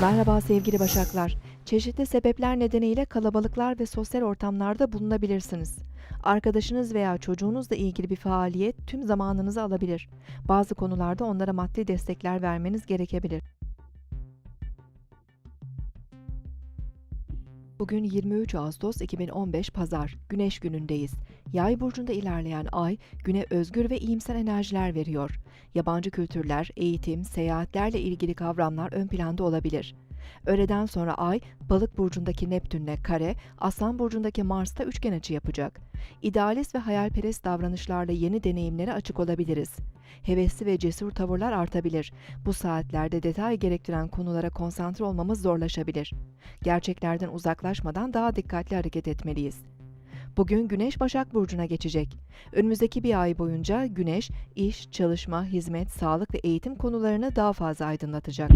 Merhaba sevgili Başaklar. Çeşitli sebepler nedeniyle kalabalıklar ve sosyal ortamlarda bulunabilirsiniz. Arkadaşınız veya çocuğunuzla ilgili bir faaliyet tüm zamanınızı alabilir. Bazı konularda onlara maddi destekler vermeniz gerekebilir. Bugün 23 Ağustos 2015 Pazar, Güneş günündeyiz. Yay burcunda ilerleyen ay, güne özgür ve iyimser enerjiler veriyor. Yabancı kültürler, eğitim, seyahatlerle ilgili kavramlar ön planda olabilir. Öğleden sonra ay, Balık burcundaki Neptünle kare, Aslan burcundaki Mars'ta üçgen açı yapacak. İdealist ve hayalperest davranışlarla yeni deneyimlere açık olabiliriz. Hevesli ve cesur tavırlar artabilir. Bu saatlerde detay gerektiren konulara konsantre olmamız zorlaşabilir. Gerçeklerden uzaklaşmadan daha dikkatli hareket etmeliyiz. Bugün Güneş Başak Burcu'na geçecek. Önümüzdeki bir ay boyunca Güneş, iş, çalışma, hizmet, sağlık ve eğitim konularını daha fazla aydınlatacak.